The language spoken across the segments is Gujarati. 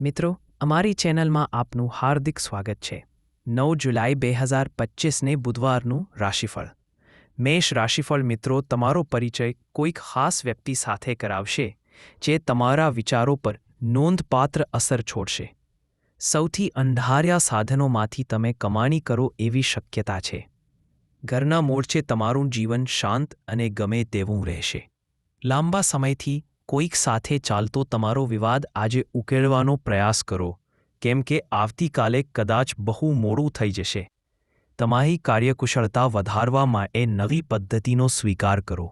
મિત્રો, અમારી ચેનલમાં આપનું હાર્દિક સ્વાગત છે. નવ જુલાઈ બે હજાર પચીસને બુધવારનું રાશિફળ. મેષ રાશિફળ મિત્રો, તમારો પરિચય કોઈક ખાસ વ્યક્તિ સાથે કરાવશે, જે તમારા વિચારો પર નોંધપાત્ર અસર છોડશે. સૌથી અંધાર્યા સાધનોમાંથી તમે કમાણી કરો એવી શક્યતા છે. ઘરના મોરચે તમારું જીવન શાંત અને ગમે તેવું રહેશે. લાંબા સમયથી કોઈક સાથે ચાલતો તમારો વિવાદ આજે ઉકેળવાનો પ્રયાસ કરો, કેમ કે આવતીકાલે કદાચ બહુ મોડું થઈ જશે. તમારી કાર્યકુશળતા વધારવા માટે નવી પદ્ધતિનો સ્વીકાર કરો.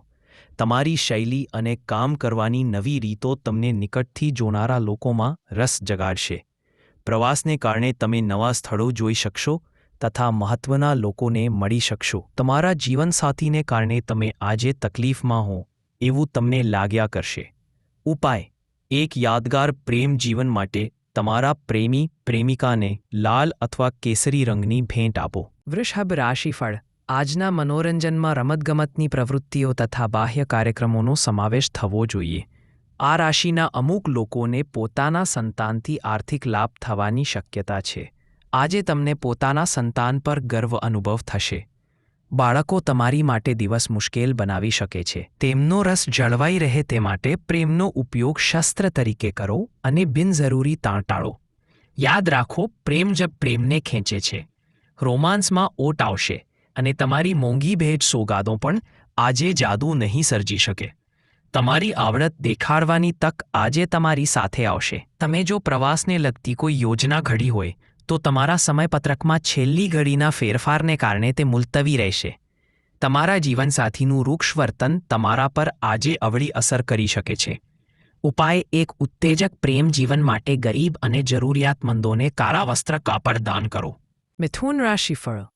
તમારી શૈલી અને કામ કરવાની નવી રીતો તમને નિકટથી જોનારા લોકોમાં રસ જગાડશે. પ્રવાસને કારણે તમે નવા સ્થળો જોઈ શકશો તથા મહત્વના લોકોને મળી શકશો. તમારા જીવનસાથીને કારણે તમે આજે તકલીફમાં હો, એવું તમને લાગ્યા કરશે. ઉપાય. એક યાદગાર પ્રેમ જીવન માટે તમારા પ્રેમી, પ્રેમિકાને લાલ અથવા કેસરી રંગની ભેટ આપો. વૃષભ રાશિફળ. આજના મનોરંજનમાં રમતગમતની પ્રવૃત્તિઓ તથા બાહ્ય કાર્યક્રમોનો સમાવેશ થવો જોઈએ. આ રાશિના અમુક લોકોને પોતાના સંતાનથી આર્થિક લાભ થવાની શક્યતા છે. આજે તમને પોતાના સંતાન પર ગર્વ અનુભવ થશે. બાળકો તમારી માટે દિવસ મુશ્કેલ બનાવી શકે છે. તેમનો રસ જળવાઈ રહે તે માટે પ્રેમનો ઉપયોગ શસ્ત્ર તરીકે કરો અને બિનજરૂરી તાણ ટાળો. યાદ રાખો, પ્રેમ જ પ્રેમને ખેંચે છે. રોમાન્સમાં ઓટ આવશે અને તમારી મોંઘી ભેટ સોગાદો પણ આજે જાદુ નહીં સર્જી શકે. તમારી આવડત દેખાડવાની તક આજે તમારી સાથે આવશે. તમે જો પ્રવાસને લગતી કોઈ યોજના ઘડી હોય તો તમારા સમયપત્રકમાં છેલ્લી ઘડીના ફેરફારને કારણે તે મુલતવી રહેશે. તમારા જીવનસાથીનું વૃક્ષ વર્તન તમારા પર આજે અવળી અસર કરી શકે છે. ઉપાય એક, ઉત્તેજક પ્રેમ જીવન માટે ગરીબ અને જરૂરિયાતમંદોને કાળા વસ્ત્ર કાપડ દાન કરો. મિથુન રાશિફળ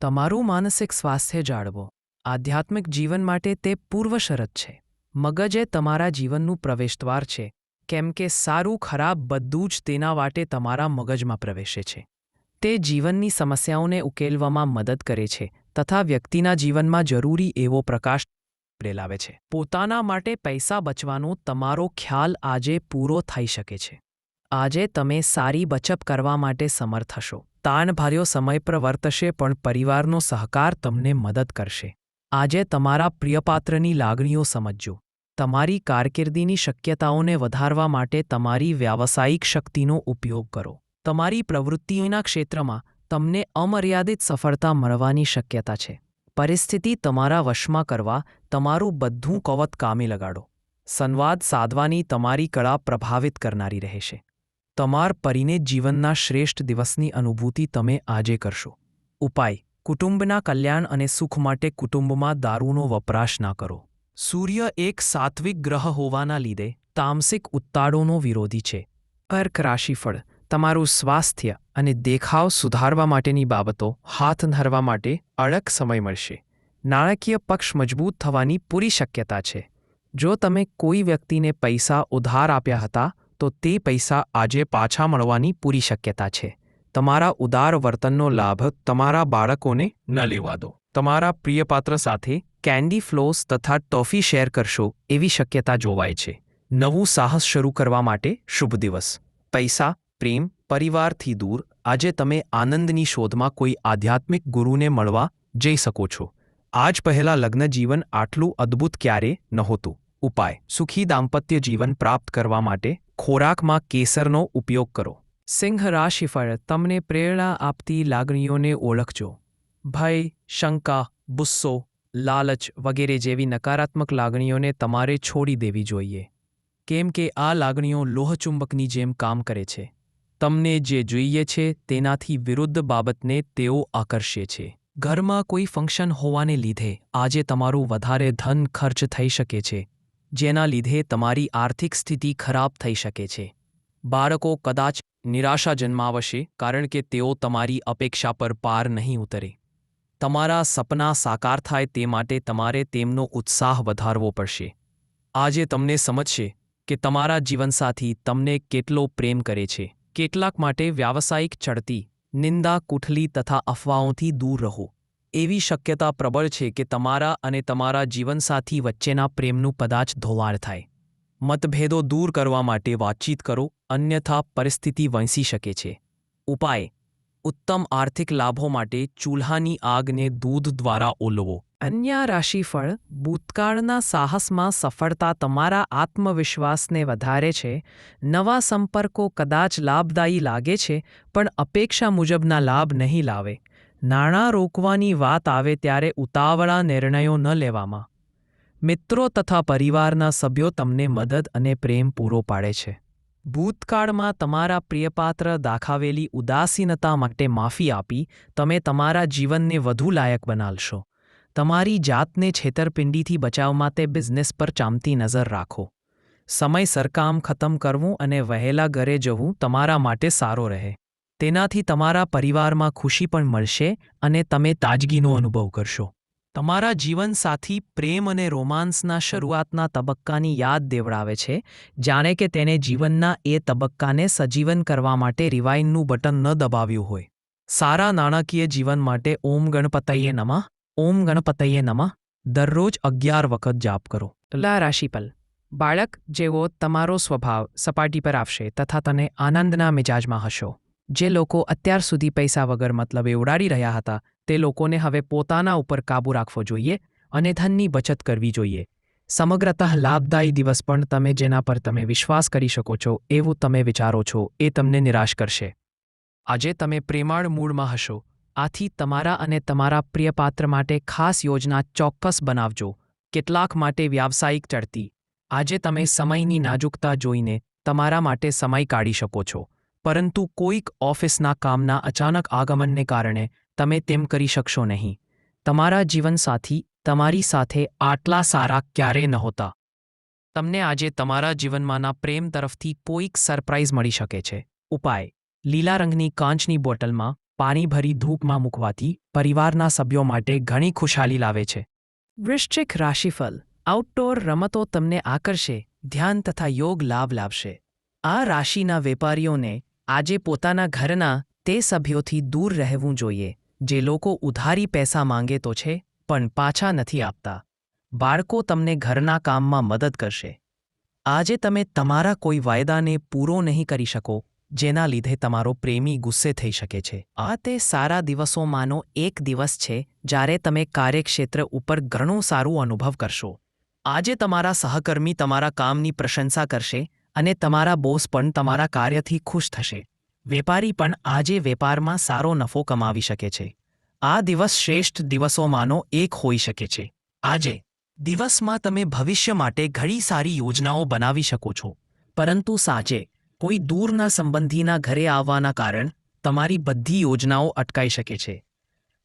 તમારું માનસિક સ્વાસ્થ્ય જાળવો. આધ્યાત્મિક જીવન માટે તે પૂર્વ શરત છે. મગજ એ તમારા જીવનનું પ્રવેશદ્વાર છે. કેમ કે સારું ખરાબ બધું જ તેના વાટે તમારા મગજમાં પ્રવેશે છે. તે જીવનની સમસ્યાઓને ઉકેલવામાં મદદ કરે છે તથા વ્યક્તિના જીવનમાં જરૂરી એવો પ્રકાશ લાવે છે. પોતાના માટે પૈસા બચવાનો તમારો ખ્યાલ આજે પૂરો થઈ શકે છે. આજે તમે સારી બચત કરવા માટે સમર્થ હશો. તાણભાર્યો સમય પર વર્તશે પણ પરિવારનો સહકાર તમને મદદ કરશે. આજે તમારા પ્રિયપાત્રની લાગણીઓ સમજજો. તમારી કારકિર્દીની શક્યતાઓને વધારવા માટે તમારી વ્યાવસાયિક શક્તિનો ઉપયોગ કરો. તમારી પ્રવૃત્તિઓના ક્ષેત્રમાં તમને અમર્યાદિત સફળતા મળવાની શક્યતા છે. પરિસ્થિતિ તમારા વશમાં કરવા તમારું બધું કવત કામે લગાડો. સંવાદ સાધવાની તમારી કળા પ્રભાવિત કરનારી રહેશે. તમાર પરીને જીવનના શ્રેષ્ઠ દિવસની અનુભૂતિ તમે આજે કરશો. ઉપાય, કુટુંબના કલ્યાણ અને સુખ માટે કુટુંબમાં દારૂનો વપરાશ ના કરો. સૂર્ય એક સાત્વિક ગ્રહ હોવાના લીધે તામસિક ઉત્તાડોનો વિરોધી છે. કર્ક રાશિફળ, તમારું સ્વાસ્થ્ય અને દેખાવ સુધારવા માટેની બાબતો હાથ ધરવા માટે અડક સમય મળશે. નાણાકીય પક્ષ મજબૂત થવાની પૂરી શક્યતા છે. જો તમે કોઈ વ્યક્તિને પૈસા ઉધાર આપ્યા હતા, તો તે પૈસા આજે પાછા મળવાની પૂરી શક્યતા છે. તમારા ઉદાર વર્તનનો લાભ તમારા બાળકોને ન લેવા દો. તમારા પ્રિયપાત્ર સાથે કેન્ડી ફ્લોસ તથા ટોફી શેર કરશો એવી શક્યતા જોવાય છે. નવું સાહસ શરૂ કરવા માટે શુભ દિવસ. પૈસા, પ્રેમ, પરિવારથી દૂર, આજે તમે આનંદની શોધમાં કોઈ આધ્યાત્મિક ગુરુને મળવા જઈ શકો છો. આજ પહેલા લગ્ન જીવન આટલું અદ્ભુત ક્યારે નહોતું. ઉપાય, સુખી દાંપત્ય જીવન પ્રાપ્ત કરવા માટે ખોરાકમાં કેસરનો ઉપયોગ કરો. સિંહ રાશિફળ, તમને પ્રેરણા આપતી લાગણીઓને ઓળખજો. ભય, શંકા, ગુસ્સો લાલચ વગેરે જેવી નકારાત્મક લાગણીઓને તમારે છોડી દેવી જોઈએ. કેમ કે આ લાગણીઓ લોહચુંબકની જેમ કામ કરે છે. તમને જે જોઈએ છે તેનાથી વિરુદ્ધ બાબતને તેઓ આકર્ષે છે. ઘરમાં કોઈ ફંક્શન હોવાને લીધે આજે તમારું વધારે ધન ખર્ચ થઈ શકે છે, જેના લીધે તમારી આર્થિક સ્થિતિ ખરાબ થઈ શકે છે. બાળકો કદાચ નિરાશા જન્માવશે કારણ કે તેઓ તમારી અપેક્ષા પર પાર નહીં ઉતરે. તમારા સપના સાકાર થાય તે માટે તમારે તેમનો ઉત્સાહ વધારવો પડશે. આજે તમને સમજશે કે તમારા જીવનસાથી તમને કેટલો પ્રેમ કરે છે. કેટલાક માટે વ્યાવસાયિક ચડતી, નિંદા કુઠલી તથા અફવાઓથી દૂર રહો. એવી શક્યતા પ્રબળ છે કે તમારા અને તમારા જીવનસાથી વચ્ચેના પ્રેમનું કદાચ ધોવાણ થાય. મતભેદો દૂર કરવા માટે વાતચીત કરો, અન્યથા પરિસ્થિતિ વંસી શકે છે. ઉપાય. ઉત્તમ આર્થિક લાભો માટે ચૂલ્હાની આગને દૂધ દ્વારા ઓલવો. અન્ય રાશિફળ, ભૂતકાળના સાહસમાં સફળતા તમારા આત્મવિશ્વાસને વધારે છે, નવા સંપર્કો કદાચ લાભદાયી લાગે છે, પણ અપેક્ષા મુજબના લાભ નહીં લાવે. નાણાં રોકવાની વાત આવે ત્યારે ઉતાવળા નિર્ણયો ન લેવામાં. મિત્રો તથા પરિવારના સભ્યો તમને મદદ અને પ્રેમ પૂરો પાડે છે. ભૂતકાળમાં તમારા પ્રિયપાત્ર દાખાવેલી ઉદાસીનતા માટે માફી આપી તમે તમારા જીવનને વધુ લાયક બનાવશો તમારી જાતને છેતરપિંડીથી બચાવ માટે બિઝનેસ પર ચામતી નજર રાખો. સમય સરકામ ખતમ કરવું અને વહેલા ઘરે જવું તમારા માટે સારો રહે. તેનાથી તમારા પરિવારમાં ખુશી પણ મળશે અને તમે તાજગીનો અનુભવ કરશો. તમારા જીવનસાથી પ્રેમ અને રોમાન્સના શરૂઆતના તબક્કાની યાદ દેવડાવે છે, જાણે કે તેને જીવનના એ તબક્કાને સજીવન કરવા માટે રિવાઇનનું બટન ન દબાવ્યું હોય. સારા નાણાકીય જીવન માટે ઓમ ગણપતયે નમઃ, ઓમ ગણપતયે નમઃ, દરરોજ અગિયાર વખત જાપ કરો. લા રાશિપલ બાળક જેવો તમારો સ્વભાવ સપાટી પર આવશે તથા તને આનંદના મિજાજમાં હશો. જે લોકો અત્યાર સુધી પૈસા વગર મતલબે ઉડાડી રહ્યા હતા તે લોકોને હવે પોતાના ઉપર કાબૂ રાખવો જોઈએ અને ધનની બચત કરવી જોઈએ. સમગ્રતઃ લાભદાયી દિવસ પણ તમે જેના પર તમે વિશ્વાસ કરી શકો છો, એવું તમે વિચારો છો, એ તમને નિરાશ કરશે. આજે તમે પ્રેમાળ મૂળમાં હશો. આથી તમારા અને તમારા પ્રિયપાત્ર માટે ખાસ યોજના ચોક્કસ બનાવજો. કેટલાક માટે વ્યાવસાયિક ચડતી. આજે તમે સમયની નાજુકતા જોઈને તમારા માટે સમય કાઢી શકો છો. પરંતુ કોઈક ઓફિસના કામના અચાનક આગમનને કારણે તમે તેમ કરી શકશો નહીં. તમારા જીવનસાથી તમારી સાથે આટલા સારા ક્યારેય નહોતા તમને આજે તમારા જીવનમાંના પ્રેમ તરફથી કોઈક સરપ્રાઇઝ મળી શકે છે. ઉપાય. લીલા રંગની કાંચની બોટલમાં પાણી ભરી ધૂપમાં મૂકવાથી પરિવારના સભ્યો માટે ઘણી ખુશાલી લાવે છે. વૃશ્ચિક રાશિફલ આઉટડોર રમતો તમને આકર્ષે, ધ્યાન તથા યોગ લાભ લાવશે. આ રાશિના વેપારીઓને આજે પોતાના ઘરના તે સભ્યોથી દૂર રહેવું જોઈએ. જે લોકો ઉધારી પૈસા માંગે તો છે, પણ પાછા નથી આપતા. બાળકો તમને ઘરના કામમાં મદદ કરશે. આજે તમે તમારા કોઈ વાયદાને પૂરો નહીં કરી શકો, જેના લીધે તમારો પ્રેમી ગુસ્સે થઈ શકે છે. આ તે સારા દિવસોમાંનો એક દિવસ છે, જ્યારે તમે કાર્યક્ષેત્ર ઉપર ઘણો સારું અનુભવ કરશો. આજે તમારા સહકર્મી તમારા કામની પ્રશંસા કરશે અને તમારા બોસ પણ તમારા કાર્યથી ખુશ થશે. વેપારી પણ આજે વેપારમાં સારો નફો કમાવી શકે છે. આ દિવસ શ્રેષ્ઠ દિવસોમાંનો એક હોઈ શકે છે. આજે, દિવસમાં તમે ભવિષ્ય માટે ઘણી સારી યોજનાઓ બનાવી શકો છો. પરંતુ સાંજે કોઈ દૂરના સંબંધીના ઘરે આવવાના કારણ તમારી બધી યોજનાઓ અટકાઈ શકે છે.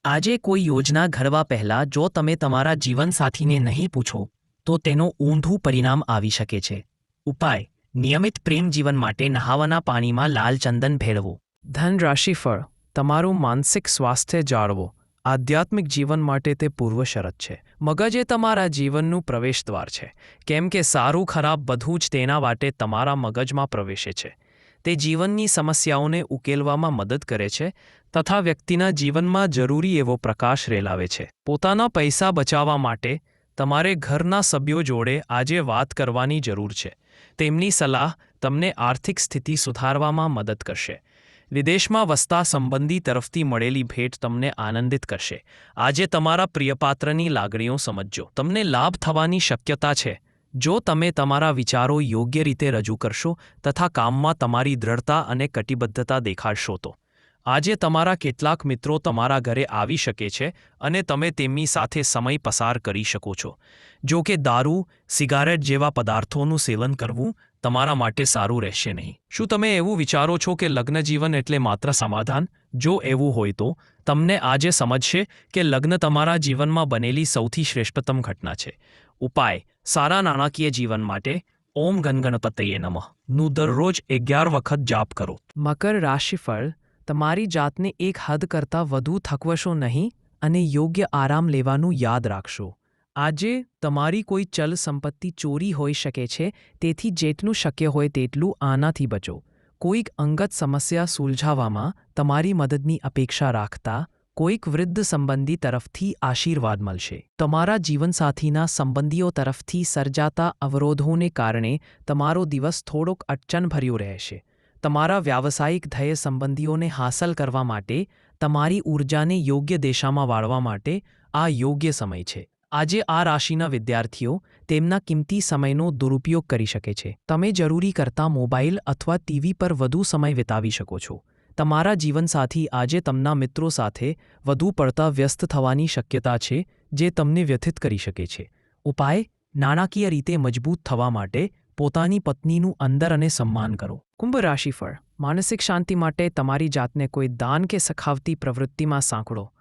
આજે કોઈ યોજના ઘડવા પહેલાં જો તમે તમારા જીવનસાથીને નહીં પૂછો, તો તેનું ઊંધું પરિણામ આવી શકે છે. ઉપાય નિયમિત પ્રેમ જીવન માટે નહાવાના પાણીમાં લાલ ચંદન ભેળવો. ધન રાશિફળ તમારું માનસિક સ્વાસ્થ્ય જાળવો. આધ્યાત્મિક જીવન માટે તે પૂર્વ શરત છે. મગજ એ તમારા જીવનનું પ્રવેશદ્વાર છે. કેમ કે સારું ખરાબ બધું જ તેના માટે તમારા મગજમાં પ્રવેશે છે. તે જીવનની સમસ્યાઓને ઉકેલવામાં મદદ કરે છે તથા વ્યક્તિના જીવનમાં જરૂરી એવો પ્રકાશ રેલાવે છે. પોતાના પૈસા બચાવવા માટે તમારે ઘરના સભ્યો જોડે આજે વાત કરવાની જરૂર છે. તેમની સલાહ તમને આર્થિક સ્થિતિ સુધારવામાં મદદ કરશે. વિદેશમાં વસતા સંબંધી તરફથી મળેલી ભેટ તમને આનંદિત કરશે. આજે તમારા પ્રિયપાત્રની લાગણીઓ સમજજો. તમને લાભ થવાની શક્યતા છે. જો તમે તમારા વિચારો યોગ્ય રીતે રજૂ કરશો તથા કામમાં તમારી દ્રઢતા અને કટિબદ્ધતા દેખાડશો તો. આજે તમારા કેટલાક મિત્રો તમારા ઘરે આવી શકે છે અને તમે તેમની સાથે સમય પસાર કરી શકો છો. જો કે દારૂ, સિગારેટ જેવા પદાર્થોનું સેવન કરવું તમારા માટે સારું રહેશે નહીં. શું તમે એવું વિચારો છો કે લગ્ન જીવન એટલે માત્ર સમાધાન? જો એવું હોય તો, તમને આજે સમજશે કે લગ્ન તમારા જીવનમાં બનેલી સૌથી શ્રેષ્ઠતમ ઘટના છે. ઉપાય, સારા નાણાકીય જીવન માટે, ઓમ ગણગણપતયે નમઃ. નું દરરોજ અગિયાર વખત જાપ કરો. મકર રાશિફળ તમારી જાતને એક હદ કરતાં વધુ થકવશો નહીં અને યોગ્ય આરામ લેવાનું યાદ રાખશો. આજે તમારી કોઈ ચલ સંપત્તિ ચોરી હોઈ શકે છે, તેથી જેટલું શક્ય હોય તેટલું આનાથી બચો. કોઈક અંગત સમસ્યા સુલઝાવવામાં તમારી મદદની અપેક્ષા રાખતા કોઈક વૃદ્ધ સંબંધી તરફથી આશીર્વાદ મળશે. તમારા જીવનસાથીના સંબંધીઓ તરફથી સર્જાતા અવરોધોને કારણે તમારો દિવસ થોડોક અડચણભર્યો રહેશે. તમારા વ્યાવસાયિક ધ્યેય સંબંધીઓને હાંસલ કરવા માટે, તમારી ઊર્જાને યોગ્ય દિશામાં વાળવા માટે આ યોગ્ય સમય છે. આજે આ રાશિના વિદ્યાર્થીઓ તેમના કિંમતી સમયનો દુરુપયોગ કરી શકે છે. તમે જરૂરી કરતાં મોબાઈલ અથવા ટીવી પર વધુ સમય વિતાવી શકો છો. તમારા જીવનસાથી આજે તમના મિત્રો સાથે વધુ પડતા વ્યસ્ત થવાની શક્યતા છે, જે તમને વ્યથિત કરી શકે છે. ઉપાય, નાણાકીય રીતે મજબૂત થવા માટે પોતાની પત્નીનું અંદર અને સન્માન કરો. કુંભ રાશિફળ. માનસિક શાંતિ માટે તમારી જાતને કોઈ દાન કે સખાવતી પ્રવૃત્તિમાં સાંકળો.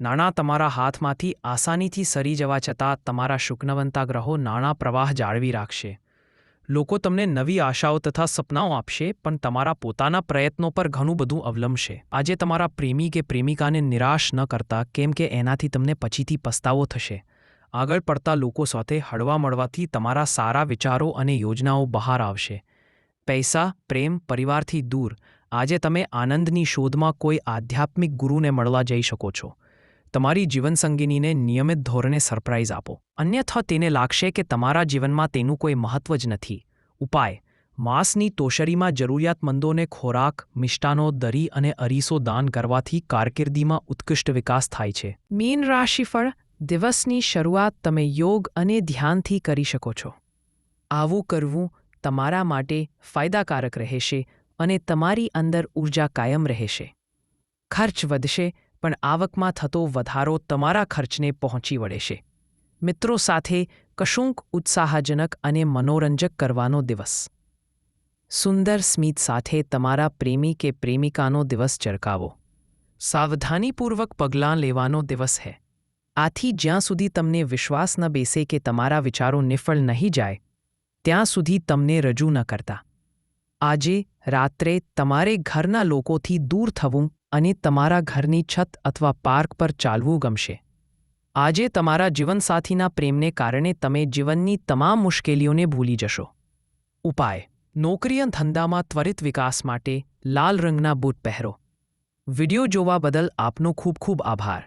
નાણાં તમારા હાથમાંથી આસાનીથી સરી જવા છતાં તમારા શુકનવંતા ગ્રહો નાણાં પ્રવાહ જાળવી રાખશે. લોકો તમને નવી આશાઓ તથા સપનાઓ આપશે, પણ તમારા પોતાના પ્રયત્નો પર ઘણું બધું અવલંબશે. આજે તમારા પ્રેમી કે પ્રેમિકાને નિરાશ ન કરતા, કેમ કે એનાથી તમને પછીથી પસ્તાવો થશે. આગળ પડતા લોકો સાથે હળવા મળવાથી તમારા સારા વિચારો અને યોજનાઓ બહાર આવશે. પૈસા, પ્રેમ, પરિવારથી દૂર. આજે તમે આનંદની શોધમાં કોઈ આધ્યાત્મિક ગુરુને મળવા જઈ શકો છો. તમારી જીવનસંગીનીને નિયમિત ધોરણે સરપ્રાઇઝ આપો. અન્યથા તેને લાગશે કે તમારા જીવનમાં તેનું કોઈ મહત્વ જ નથી. ઉપાય. માંસની તોશરીમાં જરૂરિયાતમંદોને ખોરાક, મિષ્ટાનો દરી અને અરીસો દાન કરવાથી કારકિર્દીમાં ઉત્કૃષ્ટ વિકાસ થાય છે. મીન રાશિફળ દિવસની શરૂઆત તમે યોગ અને ધ્યાનથી કરી શકો છો. આવું કરવું તમારા માટે ફાયદાકારક રહેશે અને તમારી અંદર ઊર્જા કાયમ રહેશે. ખર્ચ વધશે, પણ આવકમાં થતો વધારો તમારા ખર્ચને પહોંચી વળેશે મિત્રો સાથે કશુંક ઉત્સાહજનક અને મનોરંજક કરવાનો દિવસ. સુંદર સ્મિત સાથે તમારા પ્રેમી કે પ્રેમિકાનો દિવસ ચરકાવો. સાવધાનીપૂર્વક પગલાં લેવાનો દિવસ હે. આથી જ્યાં સુધી તમને વિશ્વાસ ન બેસે કે તમારા વિચારો નિફળ નહીં જાય, ત્યાં સુધી તમને રજૂ ન કરતા. આજે રાત્રે તમારે ઘરના લોકોથી દૂર થવું અને તમારા ઘરની છત અથવા પાર્ક પર ચાલવું ગમશે. આજે તમારા જીવનસાથીના પ્રેમને કારણે તમે જીવનની તમામ મુશ્કેલીઓને ભૂલી જશો. ઉપાય નોકરી અને ધંધામાં ત્વરિત વિકાસ માટે લાલ રંગના બૂટ પહેરો. વિડિયો જોવા બદલ આપનો ખૂબ ખૂબ આભાર.